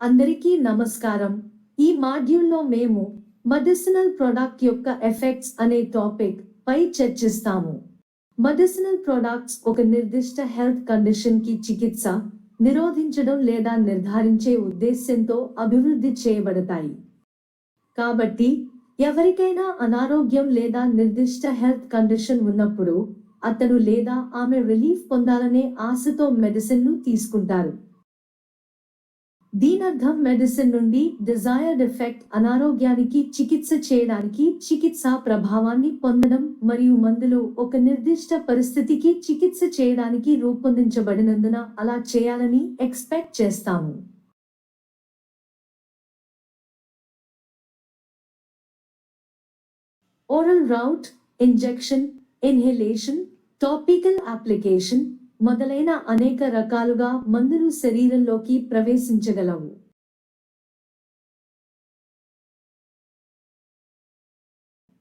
అందరికీ నమస్కారం. ఈ మాడ్యూల్లో మేము మెడిసినల్ ప్రొడక్ట్ యొక్క ఎఫెక్ట్స్ అనే టాపిక్ పై చర్చిస్తాము. మెడిసినల్ ప్రొడక్ట్స్ ఒక నిర్దిష్ట హెల్త్ కండిషన్కి చికిత్స నిరోధించడం లేదా నిర్ధారించే ఉద్దేశ్యంతో అభివృద్ధి చేయబడతాయి. కాబట్టి ఎవరికైనా అనారోగ్యం లేదా నిర్దిష్ట హెల్త్ కండిషన్ ఉన్నప్పుడు అతను లేదా ఆమె రిలీఫ్ పొందాలనే ఆశతో మెడిసిన్ను తీసుకుంటారు. దీనర్థం మెడిసిన్ నుండి డిజైర్డ్ ఎఫెక్ట్ అనారోగ్యానికి చికిత్స చేయడానికి చికిత్సా ప్రభావాన్ని పొందడం మరియు మందులు ఒక నిర్దిష్ట పరిస్థితికి చికిత్స చేయడానికి రూపొందించబడినందున అలా చేయాలని ఎక్స్పెక్ట్ చేస్తాము. Oral route injection inhalation topical application మొదలైన అనేక రకాలుగా మందులు శరీరంలోకి ప్రవేశించగలవు.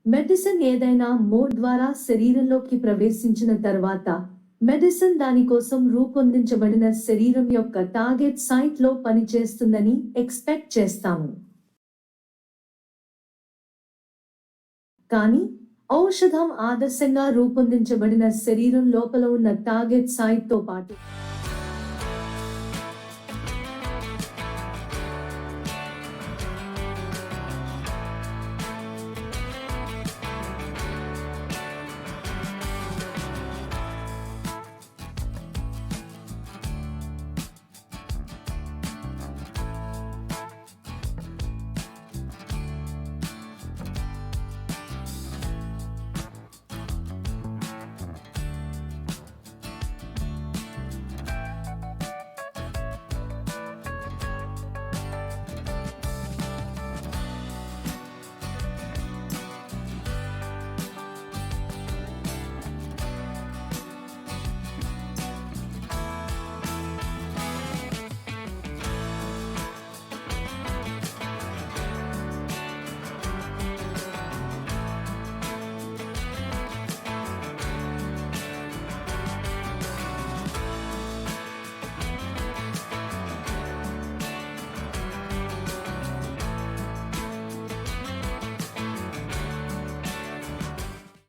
మెడిసిన్ ఏదైనా మోడ్ ద్వారా శరీరంలోకి ప్రవేశించిన తర్వాత మెడిసిన్ దాని కోసం రూపొందించబడిన శరీరం యొక్క టార్గెట్ సైట్లో పనిచేస్తుందని ఎక్స్పెక్ట్ చేస్తాము. కానీ ఔషధం ఆదర్శంగా రూపొందించబడిన శరీరం లోపల ఉన్న టార్గెట్ సైట్తో పాటు